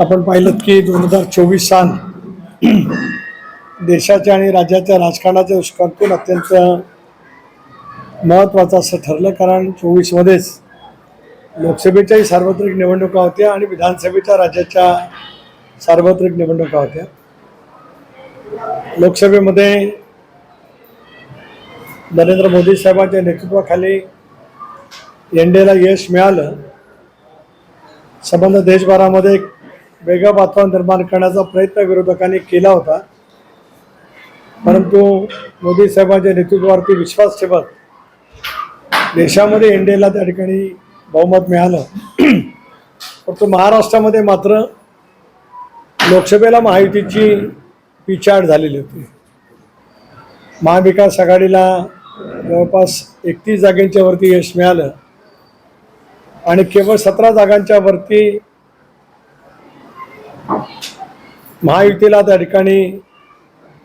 आपण पाहिलं की दोन हजार चोवीस साल देशाच्या आणि राज्याच्या राजकारणाच्या दृष्टिकोनातून अत्यंत महत्त्वाचं असं ठरलं. कारण चोवीसमध्येच लोकसभेच्याही सार्वत्रिक निवडणुका होत्या आणि विधानसभेच्या राज्याच्या सार्वत्रिक निवडणुका होत्या. लोकसभेमध्ये नरेंद्र मोदी साहेबांच्या नेतृत्वाखाली एन डीला यश मिळालं. संबंध देशभरामध्ये वेगळं वातावरण निर्माण करण्याचा प्रयत्न विरोधकांनी केला होता. परंतु मोदी साहेबांच्या नेतृत्वावरती विश्वास ठेवत देशामध्ये एनडीएला त्या ठिकाणी बहुमत मिळालं. परंतु महाराष्ट्रामध्ये मात्र लोकसभेला महायुतीची पिछाड झालेली होती. महाविकास आघाडीला जवळपास एकतीस जागेंच्या वरती यश मिळालं. आणि केवळ सतरा जागांच्या वरती महायुतीला त्या ठिकाणी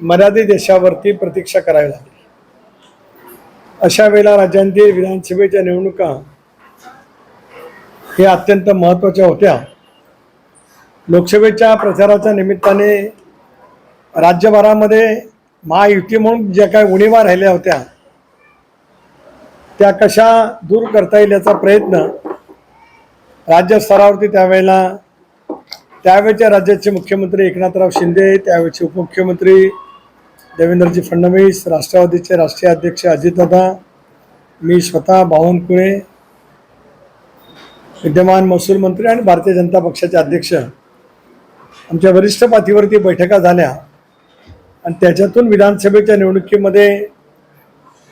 मर्यादित देशावरती प्रतीक्षा करावी लागली. अशा वेळेला राज्यांतील विधानसभेच्या निवडणुका हे अत्यंत महत्त्वाच्या होत्या. लोकसभेच्या प्रचाराच्या निमित्ताने राज्यभरामध्ये महायुती म्हणून ज्या काही उणीवा राहिल्या होत्या त्या कशा दूर करता येईल याचा प्रयत्न राज्य स्तरावरती त्यावेळेला त्यावेळच्या राज्याचे मुख्यमंत्री एकनाथराव शिंदे त्यावेळचे उपमुख्यमंत्री देवेंद्रजी फडणवीस राष्ट्रवादीचे राष्ट्रीय अध्यक्ष अजितदादा मी स्वतः बावनकुळे विद्यमान महसूल मंत्री आणि भारतीय जनता पक्षाचे अध्यक्ष. आमच्या वरिष्ठ पातळीवरती बैठका झाल्या आणि त्याच्यातून विधानसभेच्या निवडणुकीमध्ये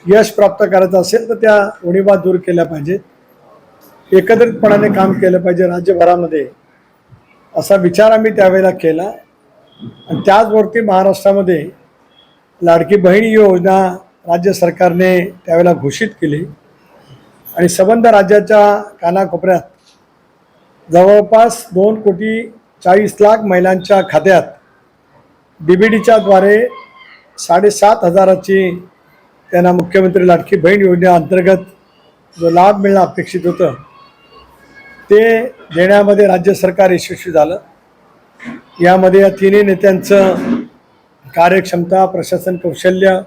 यश प्राप्त करायचं असेल तर त्या उणीवा दूर केल्या पाहिजेत. एकत्रितपणाने काम केलं पाहिजे राज्यभरामध्ये. असा विचार आम्ही त्यावेळेला केला. आणि त्याचवरती महाराष्ट्रामध्ये लाडकी बहीण योजना राज्य सरकारने त्यावेळेला घोषित केली. आणि संबंध राज्याच्या कानाकोपऱ्यात जवळपास दोन कोटी चाळीस लाख महिलांच्या खात्यात डी बी डीच्याद्वारे साडेसात हजाराची त्यांना मुख्यमंत्री लाडकी बहीण योजनेअंतर्गत जो लाभ मिळणं अपेक्षित होतं ते देण्यामध्ये राज्य सरकार यशस्वी झालं. यामध्ये या तिन्ही नेत्यांचं कार्यक्षमता प्रशासन कौशल्य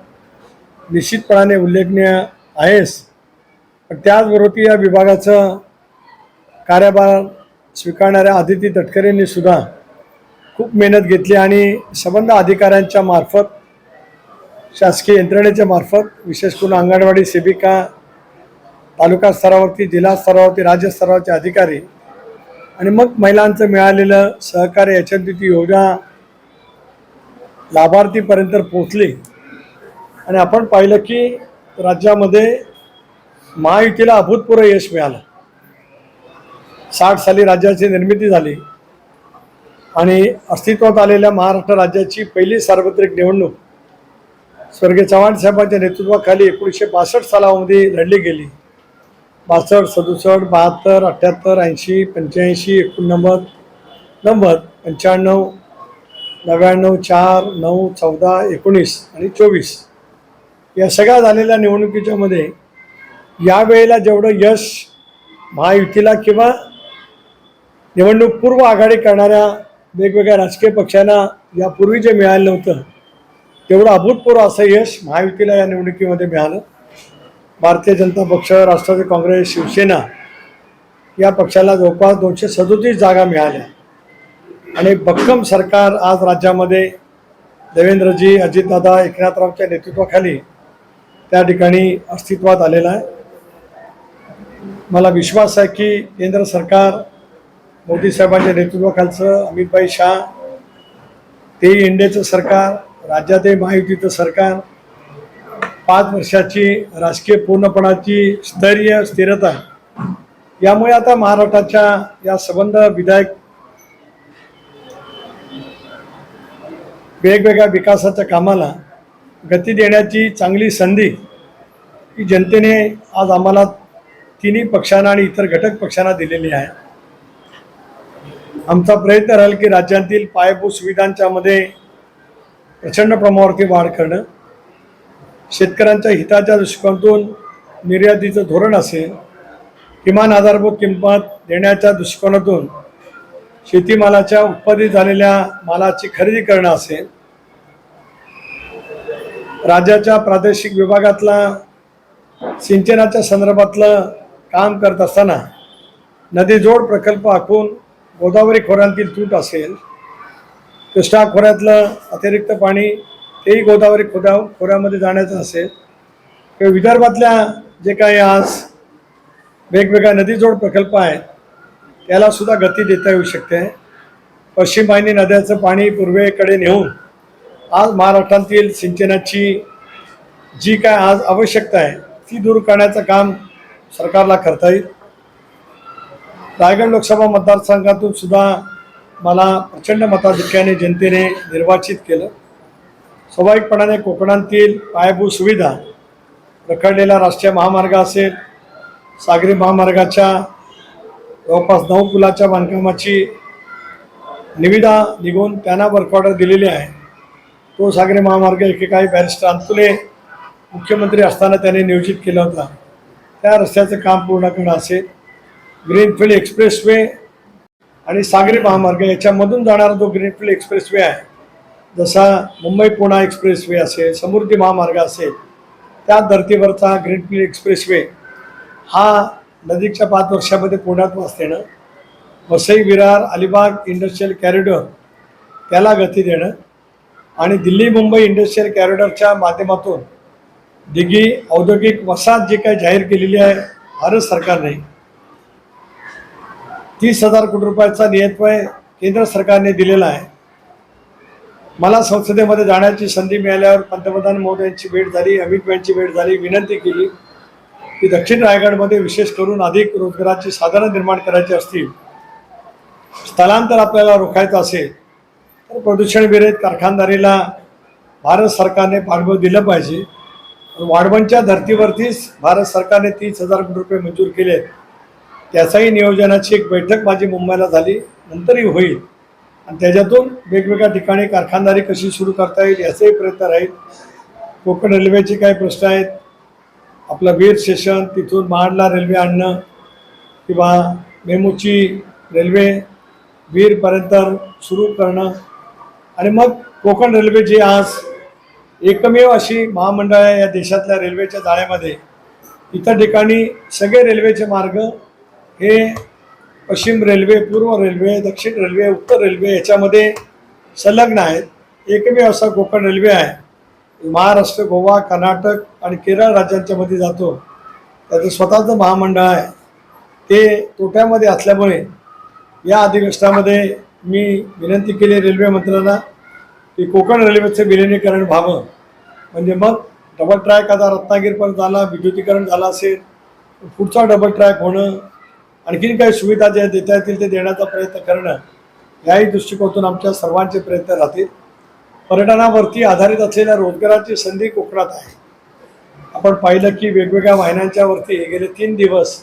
निश्चितपणाने उल्लेखनीय आहेस पण त्याचबरोबर या विभागाचं कार्यभार स्वीकारणाऱ्या आदिती तटकरेंनी सुद्धा खूप मेहनत घेतली आणि संबंध अधिकाऱ्यांच्या मार्फत शासकीय यंत्रणेच्या मार्फत विशेष करून अंगणवाडी सेविका तालुका स्तरावरती जिल्हा स्तरावरती राज्य स्तरावरचे अधिकारी आणि मग महिलांचं मिळालेलं सहकार्य याच्यात ती योजना लाभार्थीपर्यंत पोचली आणि आपण पाहिलं की राज्यामध्ये महायुतीला अभूतपूर्व यश मिळालं. साठ साली राज्याची निर्मिती झाली. आणि अस्तित्वात आलेल्या महाराष्ट्र राज्याची पहिली सार्वत्रिक निवडणूक स्वर्गीय चव्हाण साहेबांच्या नेतृत्वाखाली एकोणीसशे बासष्ट सालामध्ये लढली गेली. बासष्ट सदुसष्ट बहात्तर अठ्ठ्याहत्तर ऐंशी पंच्याऐंशी एकोणनव्वद नव्वद पंच्याण्णव नव्याण्णव चार नऊ चौदा एकोणीस आणि चोवीस. या सगळ्या झालेल्या निवडणुकीच्यामध्ये या यावेळेला जेवढं यश महायुतीला किंवा निवडणूक पूर्व आघाडी करणाऱ्या वेगवेगळ्या राजकीय पक्षांना यापूर्वी जे मिळालं नव्हतं तेवढं अभूतपूर्व असं यश महायुतीला या निवडणुकीमध्ये मिळालं. भारतीय जनता पक्ष राष्ट्रवादी काँग्रेस शिवसेना या पक्षाला जवळपास दोनशे सदोतीस जागा मिळाल्या. आणि भक्कम सरकार आज राज्यामध्ये देवेंद्रजी अजितदादा एकनाथरावच्या नेतृत्वाखाली त्या ठिकाणी अस्तित्वात आलेलं आहे. मला विश्वास आहे की केंद्र सरकार मोदी साहेबांच्या नेतृत्वाखालचं अमितभाई शाह तेही इंडियाचं सरकार राज्यातही महायुतीचं सरकार पाच वर्षाची राजकीय पूर्णपणाची स्थैर्य स्थिरता यामुळे आता महाराष्ट्राच्या या संबंध विधायक वेगवेगळ्या विकासाच्या कामाला गती देण्याची चांगली संधी ही जनतेने आज आम्हाला तिन्ही पक्षांना आणि इतर घटक पक्षांना दिलेली आहे. आमचा प्रयत्न राहील की राज्यातील पायाभूत सुविधांच्यामध्ये प्रचंड प्रमाणावरती वाढ करणं. शेतकऱ्यांच्या हिताच्या दृष्टिकोनातून निर्यातीचं धोरण असेल किमान आधारभूत किंमत देण्याच्या दृष्टिकोनातून शेतीमालाच्या उत्पादित झालेल्या मालाची खरेदी करणं असेल राज्याच्या प्रादेशिक विभागातला सिंचनाच्या संदर्भातलं काम करत असताना नदीजोड प्रकल्प आखून गोदावरी खोऱ्यांतील तूट असेल कृष्णा खोऱ्यातलं अतिरिक्त पाणी तेही गोदावरी खोदा खोऱ्यामध्ये जाण्याचं असेल. किंवा विदर्भातल्या जे काही आज वेगवेगळ्या नदीजोड प्रकल्प आहेत त्यालासुद्धा गती देता येऊ शकते. पश्चिम वाहिनी नद्याचं पाणी पूर्वेकडे नेऊन आज महाराष्ट्रातील सिंचनाची जी काय आज आवश्यकता आहे ती दूर करण्याचं काम सरकारला करता येईल. रायगड लोकसभा मतदारसंघातून सुद्धा मला प्रचंड मताधिक्याने जनतेने निर्वाचित केलं. स्वाभाविकपणाने कोकणातील पायाभूत सुविधा रखडलेला राष्ट्रीय महामार्ग असेल सागरी महामार्गाच्या जवळपास नऊ पुलाच्या बांधकामाची निविदा निघून त्यांना वर्क ऑर्डर दिलेली आहे. तो सागरी महामार्ग एकेकाळी बॅरिस्टर अंतुले मुख्यमंत्री असताना त्यांनी नियोजित केला होता. त्या रस्त्याचं काम पूर्ण करणं असेल ग्रीनफील्ड एक्सप्रेसवे आणि सागरी महामार्ग याच्यामधून जाणारा जो ग्रीनफील्ड एक्सप्रेसवे आहे जसा मुंबई पुणा एक्सप्रेसवे असेल समृद्धी महामार्ग असेल त्या धर्तीवरचा ग्रीनफील्ड एक्सप्रेसवे हा नजीकच्या पाच वर्षामध्ये पूर्णत्व असलेलं वसई विरार अलिबाग इंडस्ट्रियल कॅरिडॉर त्याला गती देणं आणि दिल्ली मुंबई इंडस्ट्रियल कॅरिडॉरच्या माध्यमातून दिघी औद्योगिक वसाहत जी काही जाहीर केलेली आहे भारत सरकारने तीस हजार कोटी रुपयाचा नियतव्यय केंद्र सरकारने दिलेला आहे. मला संसदेमध्ये जाण्याची संधी मिळाल्यावर पंतप्रधान मोदींची भेट झाली अमित यांची भेट झाली विनंती केली की दक्षिण रायगडमध्ये विशेष करून अधिक रोजगाराची साधनं निर्माण करायची असतील स्थलांतर आपल्याला रोखायचं असेल तर प्रदूषण विरहित कारखानदारीला भारत सरकारने पाठबळ दिलं पाहिजे. वाढवणच्या धर्तीवरतीच भारत सरकारने तीस हजार कोटी रुपये मंजूर केले त्याचाही नियोजनाची एक बैठक माझी मुंबईला झाली. नंतरही होईल. आणि त्याच्यातून वेगवेगळ्या ठिकाणी कारखानदारी कशी सुरू करता येईल याचाही प्रयत्न राहील. कोकण रेल्वेचे काही प्रश्न आहेत. आपलं वीर स्टेशन तिथून महाडला रेल्वे आणणं किंवा मेमूची रेल्वे वीरपर्यंत सुरू करणं. आणि मग कोकण रेल्वे जी आज एकमेव अशी महामंडळ आहे या देशातल्या रेल्वेच्या जाळ्यामध्ये. इतर ठिकाणी सगळे रेल्वेचे मार्ग हे पश्चिम रेल्वे पूर्व रेल्वे दक्षिण रेल्वे उत्तर रेल्वे याच्यामध्ये संलग्न आहेत. एकमेव असा कोकण रेल्वे आहे. महाराष्ट्र गोवा कर्नाटक आणि केरळ राज्यांच्या मध्ये जातो. त्याचं स्वतःचं महामंडळ आहे. ते तोट्यामध्ये असल्यामुळे या अधिवेशनामध्ये मी विनंती केली रेल्वे मंत्र्यांना की कोकण रेल्वेचं विलिनीकरण व्हावं. म्हणजे मग डबल ट्रॅक आता रत्नागिरीपर्यंत झाला विद्युतीकरण झालं असेल पुढचा डबल ट्रॅक होणं आणखीन काही सुविधा ज्या देता येतील ते देण्याचा प्रयत्न करणं याही दृष्टिकोनातून आमच्या सर्वांचे प्रयत्न राहतील. पर्यटनावरती आधारित असलेल्या रोजगाराची संधी कोकणात आहे. आपण पाहिलं की वेगवेगळ्या वाहिन्यांच्या वरती गेले तीन दिवस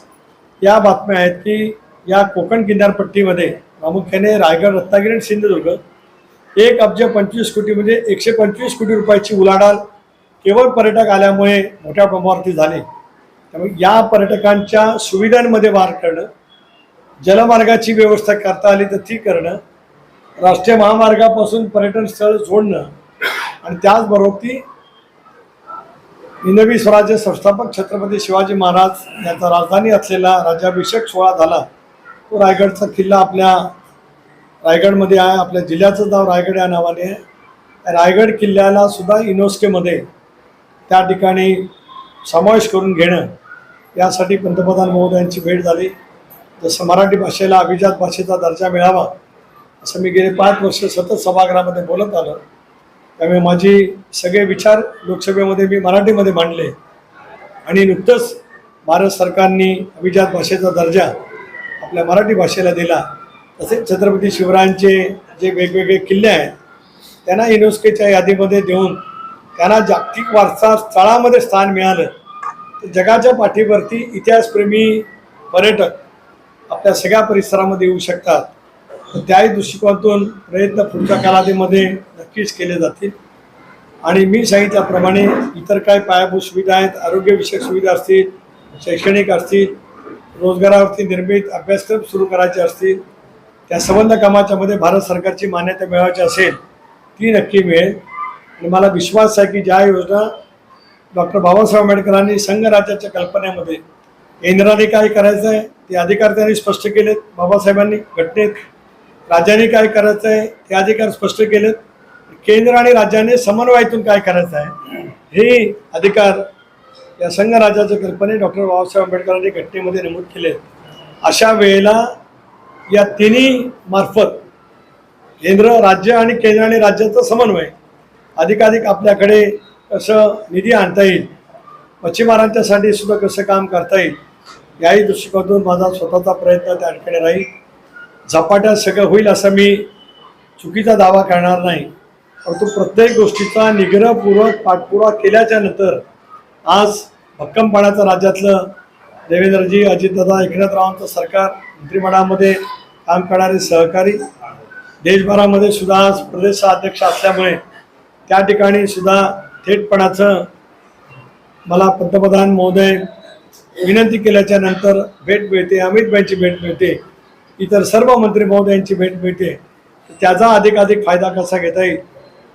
या बातम्या आहेत की या कोकण किनारपट्टीमध्ये प्रामुख्याने रायगड रत्नागिरी आणि सिंधुदुर्ग एक अब्ज पंचवीस कोटी म्हणजे एकशे पंचवीस कोटी रुपयाची उलाढाल केवळ पर्यटक आल्यामुळे मोठ्या प्रमाणावरती झाली. त्यामुळे या पर्यटकांच्या सुविधांमध्ये वाढ करणं जलमार्गाची व्यवस्था करता आली तर ती करणं राष्ट्रीय महामार्गापासून पर्यटन स्थळ जोडणं आणि त्याचबरोबर ती हिंदवी स्वराज्य संस्थापक छत्रपती शिवाजी महाराज याचा राजधानी असलेला राज्याभिषेक सोहळा झाला. तो रायगडचा किल्ला आपल्या रायगडमध्ये आहे आपल्या जिल्ह्याचं नाव रायगड या नावाने आहे. रायगड किल्ल्याला सुद्धा युनेस्कोमध्ये त्या ठिकाणी समावेश करून घेणं यासाठी पंतप्रधान महोदयांची भेट झाली. जसं मराठी भाषेला अभिजात भाषेचा दर्जा मिळावा असं मी गेले पाच वर्ष सतत सभागृहामध्ये बोलत आलो. त्यामुळे माझी सगळे विचार लोकसभेमध्ये मी मराठीमध्ये मांडले. आणि नुकतंच भारत सरकारने अभिजात भाषेचा दर्जा आपल्या मराठी भाषेला दिला. तसेच छत्रपती शिवरायांचे जे वेगवेगळे किल्ले आहेत त्यांना युनेस्कोच्या यादीमध्ये देऊन त्यांना जागतिक वारसा स्थळामध्ये स्थान मिळालं. जगाच्या पाठीवरती इतिहासप्रेमी पर्यटक आपल्या सगळ्या परिसरामध्ये येऊ शकतात. तर त्याही दृष्टिकोनातून प्रयत्न पुढच्या कालावधीमध्ये नक्कीच केले जातील. आणि मी सांगितल्याप्रमाणे इतर काय पायाभूत सुविधा आहेत आरोग्यविषयक सुविधा असतील शैक्षणिक असतील रोजगारावरती निर्मित अभ्यासक्रम सुरू करायचे असतील त्या संबंध कामाच्यामध्ये भारत सरकारची मान्यता मिळवायची असेल ती नक्की मिळेल. आणि मला विश्वास आहे की ज्या योजना डॉक्टर बाबासाहेब आंबेडकरांनी संघराज्याच्या कल्पनेमध्ये केंद्राने काय करायचं आहे ते अधिकार त्यांनी स्पष्ट केलेत. बाबासाहेबांनी घटनेत राज्याने काय करायचं आहे ते अधिकार स्पष्ट केलेत. केंद्र आणि राज्याने समन्वयातून काय करायचं आहे हे अधिकार या संघराज्याच्या कल्पने डॉक्टर बाबासाहेब आंबेडकरांनी घटनेमध्ये नमूद केले अशा वेळेला या तिन्ही मार्फत केंद्र राज्य आणि केंद्र आणि राज्याचा समन्वय अधिकाधिक आपल्याकडे कसं निधी आणता येईल? मच्छीमारांच्यासाठी सुद्धा कसं काम करता येईल? याही दृष्टिकोनातून माझा स्वतःचा प्रयत्न त्या ठिकाणी राहील. झपाट्यात सगळं होईल असा मी चुकीचा दावा करणार नाही. परंतु प्रत्येक गोष्टीचा निग्रहपूर्वक पाठपुरावा केल्याच्यानंतर आज भक्कमपणाचं राज्यातलं देवेंद्रजी अजितदादा एकनाथरावांचं सरकार मंत्रिमंडळामध्ये काम करणारे सहकारी देशभरामध्ये सुद्धा आज प्रदेश अध्यक्ष असल्यामुळे त्या ठिकाणी सुद्धा थेटपणाचं मला पंतप्रधान महोदय विनंती केल्याच्यानंतर भेट मिळते अमितबाईंची भेट मिळते इतर सर्व मंत्री महोदयांची भेट मिळते. त्याचा अधिकाधिक फायदा कसा घेता येईल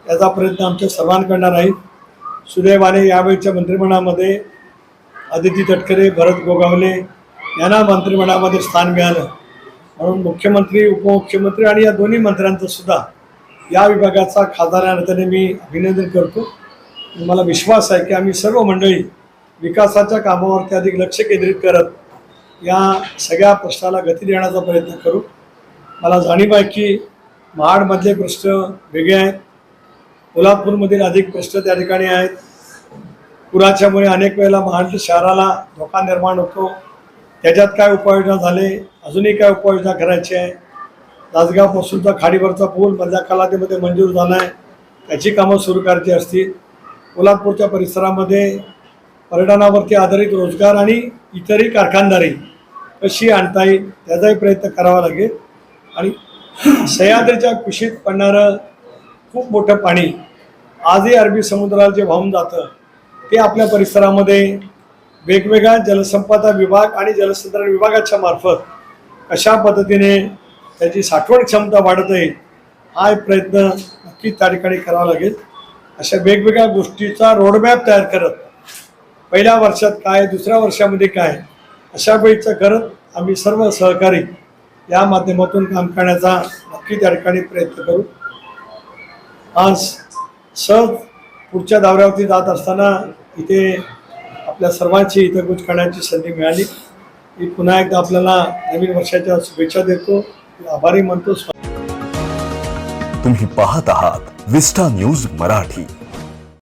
याचा प्रयत्न आमच्या सर्वांकडनं राहील. सुदैवाने यावेळच्या मंत्रिमंडळामध्ये आदिती तटकरे भरत गोगावले यांना मंत्रिमंडळामध्ये स्थान मिळालं. म्हणून मुख्यमंत्री उपमुख्यमंत्री आणि या दोन्ही मंत्र्यांचं सुद्धा या विभागाचा खासदाराने मी अभिनंदन करतो. मला विश्वास आहे की आम्ही सर्व मंडळी विकासाच्या कामावरती अधिक लक्ष केंद्रित करत या सगळ्या प्रश्नाला गती देण्याचा प्रयत्न करू. मला जाणीव आहे की महाडमधले प्रश्न वेगळे आहेत. कोल्हापूरमधील अधिक प्रश्न त्या ठिकाणी आहेत. पुराच्यामुळे अनेक वेळेला महाड शहराला धोका निर्माण होतो. त्याच्यात काय उपाययोजना झाले? अजूनही काय उपाययोजना करायची आहे? तासगावपासूनचा खाडीवरचा पूल मधल्या कालावधीमध्ये मंजूर झाला आहे त्याची कामं सुरू करायची असतील. कोल्हापूरच्या परिसरामध्ये पर्यटनावरती आधारित रोजगार आणि इतरही कारखानदारी कशी आणता येईल त्याचाही प्रयत्न करावा लागेल. आणि सह्याद्रीच्या कुशीत पडणारं खूप मोठं पाणी आजही अरबी समुद्राला जे वाहून जातं ते आपल्या परिसरामध्ये वेगवेगळ्या जलसंपदा विभाग आणि जलसंधारण विभागाच्या मार्फत कशा पद्धतीने त्याची साठवण क्षमता वाढत येईल हा प्रयत्न नक्कीच त्या ठिकाणी करावा लागेल. अशा वेगवेगळ्या गोष्टीचा रोडमॅप तयार करत पहिल्या वर्षात काय दुसऱ्या वर्षामध्ये काय अशा वेळीचं करत आम्ही सर्व सहकारी या माध्यमातून काम करण्याचा नक्की त्या ठिकाणी प्रयत्न करू. आज सहज पुढच्या दौऱ्यावरती जात असताना इथे आपल्या सर्वांची इथं कुछ करण्याची संधी मिळाली. मी पुन्हा एकदा आपल्याला नवीन वर्षाच्या शुभेच्छा देतो. आभारी म्हणतो तुम्ही पाहत आहात विस्टा न्यूज मराठी.